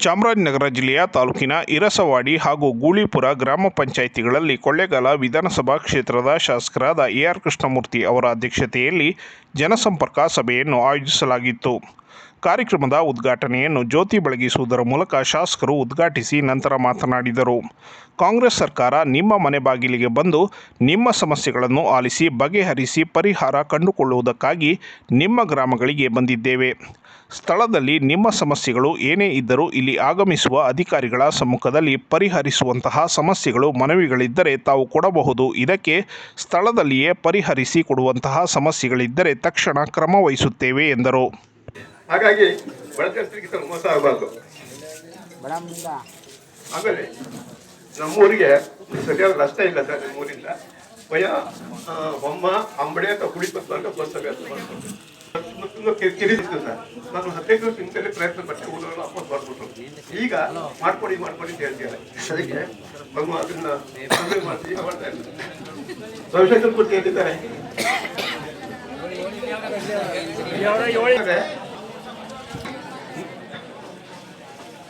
ಚಾಮರಾಜನಗರ ಜಿಲ್ಲೆಯ ತಾಲೂಕಿನ ಇರಸವಾಡಿ ಹಾಗೂ ಗೂಳಿಪುರ ಗ್ರಾಮ ಪಂಚಾಯಿತಿಗಳಲ್ಲಿ ಕೊಳ್ಳೇಗಾಲ ವಿಧಾನಸಭಾ ಕ್ಷೇತ್ರದ ಶಾಸಕರಾದ ಎ ಆರ್ ಕೃಷ್ಣಮೂರ್ತಿ ಅವರ ಅಧ್ಯಕ್ಷತೆಯಲ್ಲಿ ಜನಸಂಪರ್ಕ ಸಭೆಯನ್ನು ಆಯೋಜಿಸಲಾಗಿತ್ತು. ಕಾರ್ಯಕ್ರಮದ ಉದ್ಘಾಟನೆಯನ್ನು ಜ್ಯೋತಿ ಬೆಳಗಿಸುವುದರ ಮೂಲಕ ಶಾಸಕರು ಉದ್ಘಾಟಿಸಿ ನಂತರ ಮಾತನಾಡಿದರು. ಕಾಂಗ್ರೆಸ್ ಸರ್ಕಾರ ನಿಮ್ಮ ಮನೆ ಬಾಗಿಲಿಗೆ ಬಂದು ನಿಮ್ಮ ಸಮಸ್ಯೆಗಳನ್ನು ಆಲಿಸಿ, ಬಗೆಹರಿಸಿ, ಪರಿಹಾರ ಕಂಡುಕೊಳ್ಳುವುದಕ್ಕಾಗಿ ನಿಮ್ಮ ಗ್ರಾಮಗಳಿಗೆ ಬಂದಿದ್ದೇವೆ. ಸ್ಥಳದಲ್ಲಿ ನಿಮ್ಮ ಸಮಸ್ಯೆಗಳು ಏನೇ ಇದ್ದರೂ ಇಲ್ಲಿ ಆಗಮಿಸುವ ಅಧಿಕಾರಿಗಳ ಸಮ್ಮುಖದಲ್ಲಿ ಪರಿಹರಿಸುವಂತಹ ಸಮಸ್ಯೆಗಳು ಮನವಿಗಳಿದ್ದರೆ ತಾವು ಕೊಡಬಹುದು. ಇದಕ್ಕೆ ಸ್ಥಳದಲ್ಲಿಯೇ ಪರಿಹರಿಸಿ ಕೊಡುವಂತಹ ಸಮಸ್ಯೆಗಳಿದ್ದರೆ ತಕ್ಷಣ ಕ್ರಮ ವಹಿಸುತ್ತೇವೆ ಎಂದರು. ಹಾಗಾಗಿ ಬಳಕರ್ತರಿಗೆ ಸ್ವಲ್ಪ ಮೋಸ ಆಗಬಾರ್ದು ಆಮೇಲೆ ನಮ್ಮೂರಿಗೆ ಸರಿಯಾದ ರಸ್ತೆ ಇಲ್ಲ ಸರ್ ನಮ್ಮೂರಿಂದ. ಭಯ ಬೊಮ್ಮ ಅಂಬಡೆ ಅಥವಾ ಕುಡಿಪತ್ತು ಅಂತ ಬಸ್ ಕಿರಿದಿತ್ತು ಸರ್. ನಾನು ಹದಿನೈದು ವರ್ಷ ಪ್ರಯತ್ನ ಪಟ್ಟೆ ಊರನ್ನು ವಾಪಸ್ ಬರ್ಬಿಟ್ರು ಈಗ ಮಾಡ್ಕೊಡಿ ಮಾಡ್ಕೊಡಿ ಅಂತ ಹೇಳ್ತಿದ್ದಾರೆ. ಅದಕ್ಕೆ ಬೊಮ್ಮ ಅದನ್ನ ಮಾಡ್ತೀವಿ ಮಾಡಿ ಮಾಡ್ತಾ ರವಿಶಂಕರ್ ಹೇಳಿದ್ದಾರೆ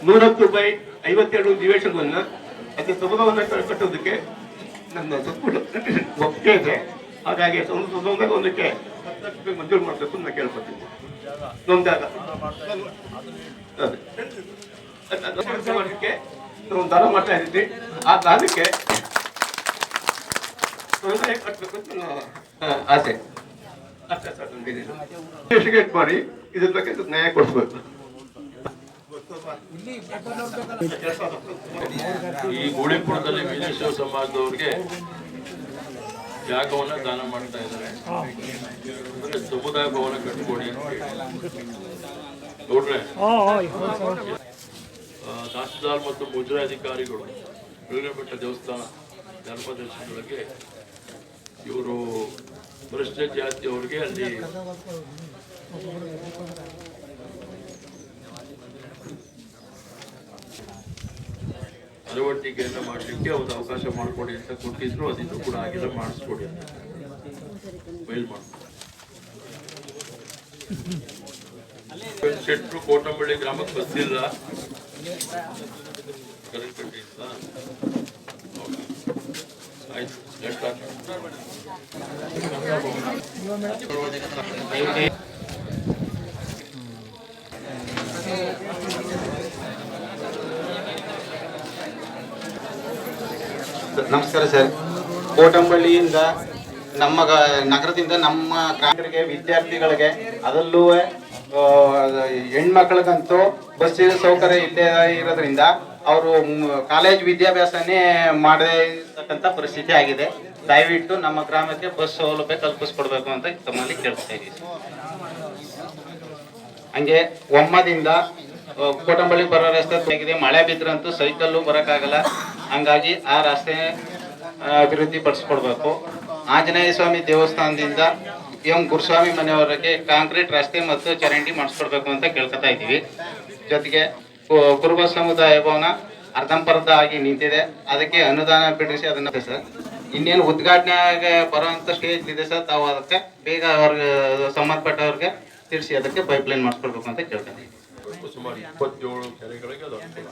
ನೂರತ್ತು ರೂಪಾಯಿ ಐವತ್ತೆರಡು ನಿವೇಶನವನ್ನ ಅದಕ್ಕೆ ಸುಗಮವನ್ನ ಕಟ್ಟೋದಕ್ಕೆ ನನ್ನ ಸಂಪುಟ ಒಪ್ಪಿಗೆ. ಇದೆ ಹಾಗಾಗಿ ಒಂದು ಒಂದಕ್ಕೆ ಹತ್ತು ರೂಪಾಯಿ ಮಂಜೂರು ಮಾಡಬೇಕು ನಾನು ಕೇಳ್ಕೊತೀನಿ. ನೊಂದಾಗ ಮಾಡೋದಕ್ಕೆ ನಾವು ದಾನ ಮಾಡ್ತಾ ಇದ್ದೀವಿ. ಆ ದಾನಕ್ಕೆ ತೊಂದರೆ ಕಟ್ಟಬೇಕು ಅಂತ ನನ್ನ ಆಸೆ. ಅಷ್ಟೇ ಸರ್ ನನಗೆ ಮಾಡಿ, ಇದ್ರ ಬಗ್ಗೆ ನ್ಯಾಯ ಕೊಡಿಸ್ಬೇಕು. ಈ ಗೋಳಿಪುರದಲ್ಲಿ ವೀರೇಶ್ವರ ಸಮಾಜದವ್ರಿಗೆ ಜಾಗವನ್ನು ದಾನ ಮಾಡ್ತಾ ಇದ್ದಾರೆ. ಅಂದ್ರೆ ಸಮುದಾಯ ಭವನ ಕಟ್ಕೊಡಿ ನೋಡ್ರೆ. ತಹಸೀಲ್ದಾರ್ ಮತ್ತು ಮುಜರಾಯಿ ಅಧಿಕಾರಿಗಳು ಬೆಟ್ಟ ದೇವಸ್ಥಾನ ಧರ್ಮದರ್ಶನಗಳಿಗೆ ಇವರು ಭ್ರಷ್ಟ ಜಾತಿಯವರಿಗೆ ಅಲ್ಲಿ ಅಳವಡಿಕೆಯನ್ನು ಮಾಡಲಿಕ್ಕೆ ಒಂದು ಅವಕಾಶ ಮಾಡಿಕೊಡಿ ಅಂತ ಕೊಟ್ಟಿದ್ರು, ಅದಿನ್ನೂ ಕೂಡ ಆಗಿಲ್ಲ ಮಾಡಿಸ್ಕೊಡಿ ಅಂತ ಮಾಡಿ ಶೆಟ್ರು ಕೋಟಂಬಳ್ಳಿ ಗ್ರಾಮಕ್ಕೆ ಬಸ್ಸಿಲ್ಲ ಕರೆಕ್ಟ್ ಆಯ್ತು ನಮಸ್ಕಾರ ಸರ್. ಕೋಟಂಬಳ್ಳಿಯಿಂದ ನಮ್ಮ ನಗರದಿಂದ ನಮ್ಮ ಗ್ರಾಮೀಣರಿಗೆ ವಿದ್ಯಾರ್ಥಿಗಳಿಗೆ, ಅದರಲ್ಲೂ ಹೆಣ್ಮಕ್ಳಿಗಂತೂ ಬಸ್ಸಿನ ಸೌಕರ್ಯ ಇಲ್ಲದೆ ಇರೋದ್ರಿಂದ ಅವರು ಕಾಲೇಜ್ ವಿದ್ಯಾಭ್ಯಾಸನೇ ಮಾಡದೇ ಇರತಕ್ಕಂಥ ಪರಿಸ್ಥಿತಿ ಆಗಿದೆ. ದಯವಿಟ್ಟು ನಮ್ಮ ಗ್ರಾಮಕ್ಕೆ ಬಸ್ ಸೌಲಭ್ಯ ಕಲ್ಪಿಸ್ಕೊಡ್ಬೇಕು ಅಂತ ತಮ್ಮಲ್ಲಿ ಕೇಳ್ತಾ ಇದ್ದೀವಿ ಹಂಗೆ ಒಮ್ಮದಿಂದ ಕೋಟಂಬಳ್ಳಿ ಬರೋ ರಸ್ತೆ ಆಗಿದೆ. ಮಳೆ ಬಿದ್ರಂತೂ ಸೈಕಲ್ಲು ಬರೋಕ್ಕಾಗಲ್ಲ. ಹಂಗಾಗಿ ಆ ರಸ್ತೆ ಅಭಿವೃದ್ಧಿ ಪಡಿಸ್ಕೊಡ್ಬೇಕು ಆಂಜನೇಯ ಸ್ವಾಮಿ ದೇವಸ್ಥಾನದಿಂದ ಎಂ ಗುರುಸ್ವಾಮಿ ಮನೆಯವರಿಗೆ ಕಾಂಕ್ರೀಟ್ ರಸ್ತೆ ಮತ್ತು ಚರಂಡಿ ಮಾಡಿಸ್ಕೊಡ್ಬೇಕು ಅಂತ ಕೇಳ್ಕೊತಾ ಇದ್ದೀವಿ. ಜೊತೆಗೆ ಕುರುಬ ಸಮುದಾಯ ಭವನ ಅರ್ಧಂಪರ್ಧ ಆಗಿ ನಿಂತಿದೆ. ಅದಕ್ಕೆ ಅನುದಾನ ಬಿಡಿಸಿ ಅದನ್ನ ಸರ್. ಇನ್ನೇನು ಉದ್ಘಾಟನೆಗೆ ಬರುವಂತ ಸ್ಟೇಜ್ ಇದೆ ಸರ್. ತಾವು ಅದಕ್ಕೆ ಬೇಗ ಅವ್ರಿಗೆ, ಸಂಬಂಧಪಟ್ಟವ್ರಿಗೆ ತಿಳಿಸಿ ಅದಕ್ಕೆ ಪೈಪ್ಲೈನ್ ಮಾಡಿಸ್ಕೊಡ್ಬೇಕು ಅಂತ ಕೇಳ್ತೀನಿ ಸುಮಾರು ಇಪ್ಪತ್ತೇಳು ಕೆರೆಗಳಿಗೆ ಅದು ಅನುಕೂಲ.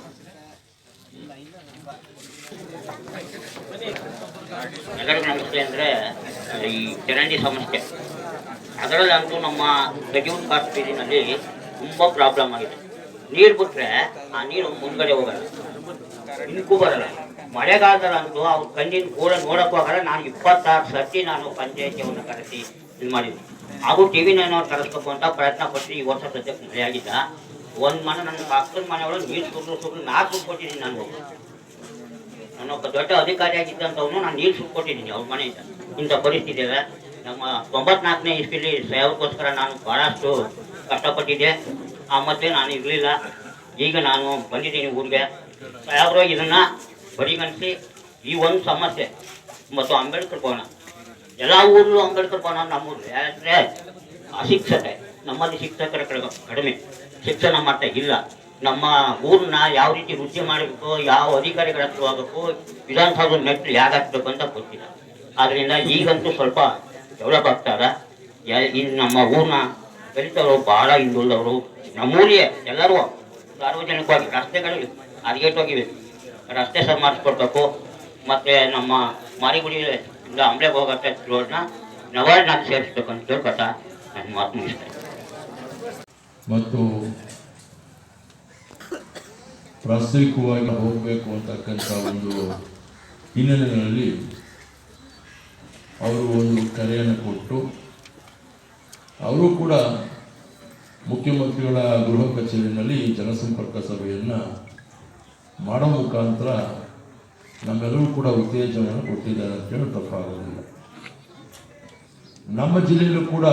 ನಗರ ಸಮಸ್ಯೆ ಅಂದರೆ ಈ ಚರಂಡಿ ಸಮಸ್ಯೆ. ಅದರಲ್ಲಂತೂ ನಮ್ಮ ಗಜೂನ್ ಕಾಶ್ಮೀರಿನಲ್ಲಿ ತುಂಬ ಪ್ರಾಬ್ಲಮ್ ಆಗಿದೆ. ನೀರು ಬಿಟ್ರೆ ಆ ನೀರು ಮುಂದ್ಗಡೆ ಹೋಗಲ್ಲ. ಇನ್ಕೂ ಬರಲ್ಲ. ಮಳೆಗಾಲದಲ್ಲಂತೂ ಅವ್ರ ಕಣ್ಣಿನ ಕೂಡ ನೋಡೋಕ್ಕೂ ಆಗಲ್ಲ. ನಾನು ಇಪ್ಪತ್ತಾರು ಸರ್ತಿ ನಾನು ಪಂಚಾಯತಿಯನ್ನು ಕರೆಸಿ ಇದು ಮಾಡಿದ್ವಿ ಹಾಗೂ ಟಿ ವಿನ ಕರೆಸ್ಬೇಕು ಅಂತ ಪ್ರಯತ್ನ ಪಟ್ಟು ಈ ವರ್ಷ ಸದ್ಯಕ್ಕೆ ಮಳೆ ಆಗಿದ್ದ ಒಂದು ಮನೆ ನನ್ನ ಪಕ್ಕದ ಮನೆಯೊಳಗೆ ನೀರು ಸುಟ್ಟು ಸುಟ್ಟು ಕೊಟ್ಟಿದ್ದೀನಿ ನಾನು. ಒಬ್ಬ ದೊಡ್ಡ ಅಧಿಕಾರಿ ಆಗಿದ್ದಂಥವನು ನಾನು ನೀರು ಸುಟ್ಕೊಟ್ಟಿದ್ದೀನಿ ಅವ್ರ ಮನೆಯಿಂದ. ಇಂಥ ಪರಿಸ್ಥಿತಿ ಇದೆ ನಮ್ಮ ತೊಂಬತ್ನಾಲ್ಕನೇ ಇಸ್ವಿಲಿ ಸೇವಕ್ಕೋಸ್ಕರ ನಾನು ಭಾಳಷ್ಟು ಕಷ್ಟಪಟ್ಟಿದ್ದೆ. ಆ ಮತ್ತೆ ನಾನು ಇರಲಿಲ್ಲ. ಈಗ ನಾನು ಬಂದಿದ್ದೀನಿ ಊರಿಗೆ. ಸಾಹೇಬರು, ಇದನ್ನು ಪರಿಗಣಿಸಿ ಈ ಒಂದು ಸಮಸ್ಯೆ ಮತ್ತು ಅಂಬೇಡ್ಕರ್ ಭವನ. ಎಲ್ಲ ಊರಲ್ಲೂ ಅಂಬೇಡ್ಕರ್ ಭವನ ನಮ್ಮೂರು ಯಾಕಂದರೆ ಅಶಿಕ್ಷತೆ. ನಮ್ಮಲ್ಲಿ ಶಿಕ್ಷಕರ ಕಡೆ- ಕಡಿಮೆ. ಶಿಕ್ಷಣ ಮಟ್ಟ ಇಲ್ಲ. ನಮ್ಮ ಊರನ್ನ ಯಾವ ರೀತಿ ವೃದ್ಧಿ ಮಾಡಬೇಕು, ಯಾವ ಅಧಿಕಾರಿಗಳ ಹತ್ರ ಹೋಗಬೇಕು ವಿಧಾನಸೌಧ ಮೆಟ್ಲು ಹಾಕ್ಬೇಕು ಅಂತ ಗೊತ್ತಿಲ್ಲ. ಆದ್ದರಿಂದ ಈಗಂತೂ ಸ್ವಲ್ಪ ಡೆವಲಪ್ ಆಗ್ತಾರ. ಈ ನಮ್ಮ ಊರನ್ನ ದಲಿತರು ಬಹಳ ಹಿಂದುಳಿದವರು ನಮ್ಮೂರಿಯೇ ಎಲ್ಲರೂ ಸಾರ್ವಜನಿಕವಾಗಿ ರಸ್ತೆಗಳು ಹದಗೆಟ್ಟೋಗಿವೆ ರಸ್ತೆ ಸಹ ಮಾಡಿಸ್ಕೊಡ್ಬೇಕು ಮತ್ತು ನಮ್ಮ ಮಾರಿಗುಡಿಯಿಂದ ಅಂಬ್ಲೆಗೆ ಹೋಗೋ ರೋಡ್ನ ನವಾರ್ನಾಗಿ ಸೇರಿಸ್ಬೇಕು ಅಂತ ನನ್ನ ಮಾತು ಮುಗಿಸ್ತೇನೆ ಮತ್ತು ಪ್ರಾಸ್ತಾವಿಕವಾಗಿ ಹೋಗಬೇಕು ಅಂತಕ್ಕಂಥ ಒಂದು ಹಿನ್ನೆಲೆಗಳಲ್ಲಿ ಅವರು ಒಂದು ಕರೆಯನ್ನು ಕೊಟ್ಟು, ಅವರು ಕೂಡ ಮುಖ್ಯಮಂತ್ರಿಗಳ ಗೃಹ ಕಚೇರಿಯಲ್ಲಿ ಜನಸಂಪರ್ಕ ಸಭೆಯನ್ನು ಮಾಡೋ ಮುಖಾಂತರ ನಮ್ಮೆಲ್ಲರೂ ಕೂಡ ಉತ್ತೇಜನವನ್ನು ಕೊಟ್ಟಿದ್ದಾರೆ ಅಂತ ಹೇಳಿ ತಪ್ಪಾಗೋದಿಲ್ಲ ನಮ್ಮ ಜಿಲ್ಲೆಯಲ್ಲೂ ಕೂಡ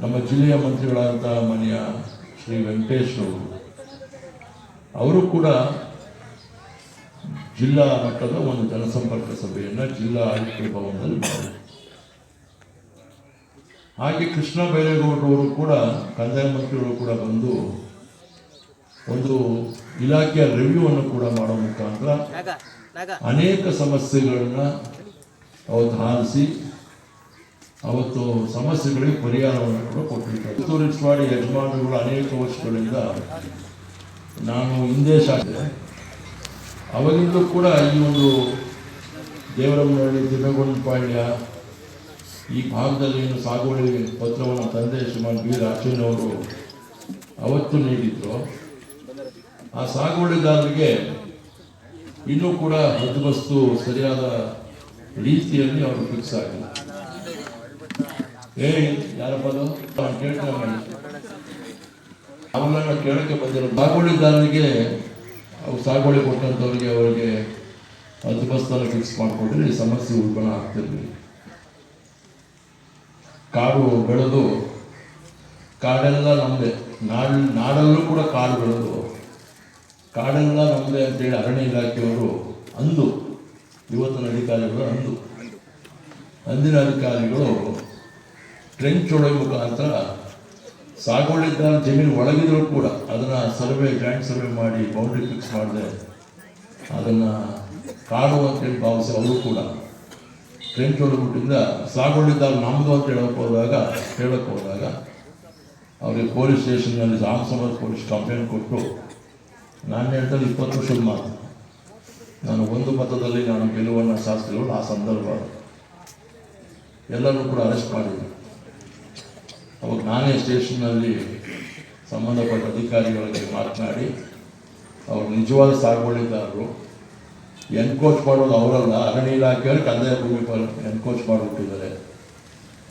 ನಮ್ಮ ಜಿಲ್ಲೆಯ ಮಂತ್ರಿಗಳಾದಂಥ ಮನೆಯ ಶ್ರೀ ವೆಂಕಟೇಶ್ ಅವರು ಅವರು ಕೂಡ ಜಿಲ್ಲಾ ಮಟ್ಟದ ಒಂದು ಜನಸಂಪರ್ಕ ಸಭೆಯನ್ನು ಜಿಲ್ಲಾ ಆಯುಕ್ತರ ಭವನದಲ್ಲಿ ಮಾಡಿದರು. ಹಾಗೆ ಕೃಷ್ಣ ಬೈರೇಗೌಡರವರು ಕೂಡ ಕಂದಾಯ ಮಂತ್ರಿಗಳು ಕೂಡ ಬಂದು ಒಂದು ಇಲಾಖೆಯ ರಿವ್ಯೂವನ್ನು ಕೂಡ ಮಾಡೋ ಮುಖಾಂತರ ಅನೇಕ ಸಮಸ್ಯೆಗಳನ್ನ ಅವತ್ತು ಆಲಿಸಿ ಅವತ್ತು ಸಮಸ್ಯೆಗಳಿಗೆ ಪರಿಹಾರವನ್ನು ಕೂಡ ಕೊಟ್ಟಿರ್ತಾರೆ ಟೂರಿಸ್ಟ್ ಮಾಡಿ ಯಜಮಾನರುಗಳು ಅನೇಕ ವರ್ಷಗಳಿಂದ ನಾನು ಹಿಂದೆ ಶಾಸಕ ಅವಾಗಿಂದಲೂ ಕೂಡ ಈ ಒಂದು ದೇವರಮ್ಮನಹಳ್ಳಿ ತಿರುಗೊಂಡಪಾಳ್ಯ ಈ ಭಾಗದಲ್ಲಿ ಏನು ಸಾಗುವಳಿ ಪತ್ರವನ್ನು ತಂದೆ ಶ್ರೀಮಾನ್ ಬಿ ರಾಜನವರು ಅವತ್ತು ನೀಡಿದ್ರು. ಆ ಸಾಗುವಳಿದಾರರಿಗೆ ಇನ್ನೂ ಕೂಡ ಹದ್ದುಬಸ್ತು ಸರಿಯಾದ ರೀತಿಯಲ್ಲಿ ಅವರು ಫಿಕ್ಸ್ ಆಗಿಲ್ಲ. ಏ ಯಾರಪ್ಪದು ಕೇಳ್ತೇನೆ ಅವನನ್ನ ಕೇಳಕ್ಕೆ ಬಂದಿರೋ ಸಾಗುವಳಿದಾರರಿಗೆ ಅವ್ರು ಸಾಗುವಳಿ ಕೊಟ್ಟಂಥವ್ರಿಗೆ ಅವರಿಗೆ ಅಧಿಪಸ್ಥಾನ ಫಿಕ್ಸ್ ಮಾಡಿಕೊಂಡ್ರೆ ಈ ಸಮಸ್ಯೆ ಉಲ್ಬಣ ಆಗ್ತಿರ್ಲಿಲ್ಲ ಕಾಡು ಬೆಳೆದು, ಕಾಡೆಲ್ಲ ನಮ್ಮದೇ ನಾಡ್, ನಾಡಲ್ಲೂ ಕೂಡ ಕಾಡು ಬೆಳೆದು, ಕಾಡೆಲ್ಲ ನಮ್ಮದೇ ಅಂತೇಳಿ ಅರಣ್ಯ ಇಲಾಖೆಯವರು ಅಂದು, ಇವತ್ತಿನ ಅಧಿಕಾರಿಗಳು ಅಂದು, ಅಂದಿನ ಅಧಿಕಾರಿಗಳು ಟ್ರೆಂಚ್ ಹೊಡೆಯ ಮುಖಾಂತರ ಸಾಗೋಳಿದ್ದ ಜಮೀನು ಒಳಗಿದ್ರು ಕೂಡ ಅದನ್ನು ಸರ್ವೆ, ಜಾಯಿಂಟ್ ಸರ್ವೆ ಮಾಡಿ ಬೌಂಡ್ರಿ ಫಿಕ್ಸ್ ಮಾಡಿದೆ ಅದನ್ನು ಕಾಡು ಅಂತೇಳಿ ಭಾವಿಸಿ ಅವರು ಕೂಡ. ಟ್ರೆಂಚ್ ಹೊಡೆದ್ಬಿಟ್ಟಿಂದ ಸಾಗೋಳಿದ್ದಾಗ ನಮ್ಮದು ಅಂತ ಹೇಳಕ್ಕೆ ಹೋದಾಗ ಹೇಳಕ್ಕೆ ಹೋದಾಗ ಅವ್ರಿಗೆ ಪೊಲೀಸ್ ಸ್ಟೇಷನ್ನಲ್ಲಿ ರಾಮಸಮರ್ ಪೊಲೀಸ್ ಕಂಪ್ಲೇಂಟ್ ಕೊಟ್ಟು ನಾನು ಹೇಳ್ತಾರೆ ಇಪ್ಪತ್ತು ವರ್ಷದ ಮಾತು. ನಾನು ಒಂದು ಮತದಲ್ಲಿ ನಾನು ಗೆಲುವನ್ನು ಸಾಧಿಸಿರೋದು ಆ ಸಂದರ್ಭ. ಎಲ್ಲರೂ ಕೂಡ ಅರೆಸ್ಟ್ ಮಾಡಿದ್ರು. ಅವಾಗ ನಾನೇ ಸ್ಟೇಷನ್ನಲ್ಲಿ ಸಂಬಂಧಪಟ್ಟ ಅಧಿಕಾರಿಗಳಿಗೆ ಮಾತನಾಡಿ, ಅವರು ನಿಜವಾದ ಸಾಗುವಳಿದಾರರು ಎನ್ಕೋಚ್ ಮಾಡೋದು ಅವರಲ್ಲ, ಅರಣ್ಯ ಇಲಾಖೆಯವರು ಕಂದಾಯ ಭೂಮಿ ಎನ್ಕೋಚ್ ಮಾಡಿಬಿಟ್ಟಿದ್ದಾರೆ.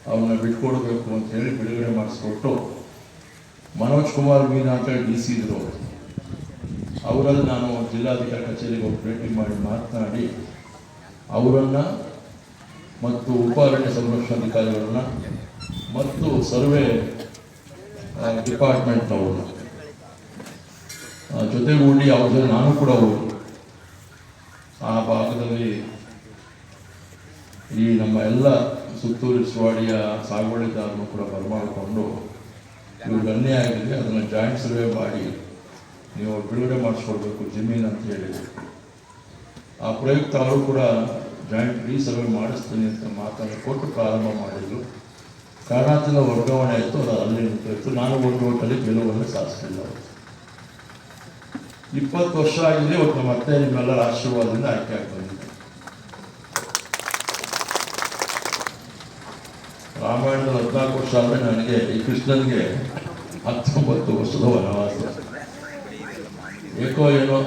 ಅವ್ರನ್ನ ಬಿಟ್ಕೊಡ್ಬೇಕು ಅಂತ ಹೇಳಿ ಬಿಡುಗಡೆ ಮಾಡಿಸ್ಕೊಟ್ಟು ಮನೋಜ್ ಕುಮಾರ್ ಮೀನಾ ಅಂತ ಹೇಳಿ ಡಿ ಸಿ ಇದ್ರು. ಅವರಲ್ಲಿ ನಾನು ಜಿಲ್ಲಾಧಿಕಾರಿ ಕಚೇರಿಗೆ ಹೋಗಿ ಭೇಟಿ ಮಾಡಿ ಮಾತನಾಡಿ, ಅವರನ್ನು ಮತ್ತು ಉಪ ಅರಣ್ಯ ಸಂರಕ್ಷಣಾಧಿಕಾರಿಗಳನ್ನ ಮತ್ತು ಸರ್ವೆ ಡಿಪಾರ್ಟ್ಮೆಂಟ್ನವರು. ಜೊತೆಗೂಡಿ ಅವ್ರ ನಾನು ಕೂಡ ಅವರು ಆ ಭಾಗದಲ್ಲಿ ಈ ನಮ್ಮ ಎಲ್ಲ ಸುತ್ತೂರು ಸುವಾಡಿಯ ಸಾಗುವಳಿದಾರನ್ನು ಕೂಡ ಬರಮಾಡಿಕೊಂಡು ಇವ್ರಿಗೆ ಅನ್ಯಾಯ ಆಗಿದೆ, ಅದನ್ನು ಜಾಯಿಂಟ್ ಸರ್ವೆ ಮಾಡಿ ನೀವು ಬಿಡುಗಡೆ ಮಾಡಿಸ್ಕೊಳ್ಬೇಕು ಜಮೀನು ಅಂತ ಹೇಳಿ. ಆ ಪ್ರಯುಕ್ತ ಅವರು ಕೂಡ ಜಾಯಿಂಟ್ ರೀಸರ್ವೆ ಮಾಡಿಸ್ತೀನಿ ಅಂತ ಮಾತನ್ನು ಕೊಟ್ಟು ಪ್ರಾರಂಭ ಮಾಡಿದ್ರು. ಕಾರಣಾಂತರ ವರ್ಗಾವಣೆ ಆಯಿತು ಅದು ಅಲ್ಲಿ ನಿಂತಾಯಿತು. ನಾನು ಒಂದು ಓಟಲ್ಲಿ ಗೆಲುವನ್ನು ಸಾಧಿಸಲಿಲ್ಲ ಇಪ್ಪತ್ತು ವರ್ಷ ಆಗಿದೆ ಒಟ್ಟು ಮತ್ತೆ ನಿಮ್ಮೆಲ್ಲರ ಆಶೀರ್ವಾದದಿಂದ ಆಯ್ಕೆ ಆಗಿ ಬಂದಿದೆ. ರಾಮಾಯಣದ ಹದಿನಾಲ್ಕು ವರ್ಷ ಆದರೆ ನನಗೆ ಈ ಕೃಷ್ಣನಿಗೆ ಹತ್ತೊಂಬತ್ತು ವರ್ಷದ ವನವಾಸ. ಏಕೋ ಏನೋ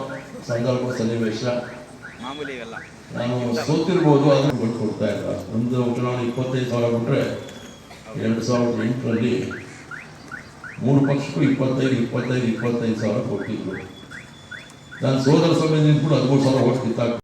ಸಂದರ್ಭ ಸನ್ನಿವೇಶ. ನಾನು ಸೋತಿರ್ಬೋದು ಅದನ್ನು ಬಿಟ್ಟು ಕೊಡ್ತಾ ಇಲ್ಲ. ಒಂದು ಚುನಾವಣೆ ಇಪ್ಪತ್ತೈದು ಸಾವಿರ ಬಿಟ್ರೆ ಎರಡು ಸಾವಿರದ ಎಂಟರಲ್ಲಿ ಮೂರು ಪಕ್ಷಕ್ಕೂ ಇಪ್ಪತ್ತೈದು ಇಪ್ಪತ್ತೈದು ಇಪ್ಪತ್ತೈದು ಸಾವಿರ ಕೊಟ್ಟಿದ್ದರು ನಾನು ಸೋದರ ಸಮಯದಿಂದ ಕೂಡ ಹದಿಮೂರು ಸಾವಿರ ಓಟ್ ಕಿತ್ತಾಕ್ತೀನಿ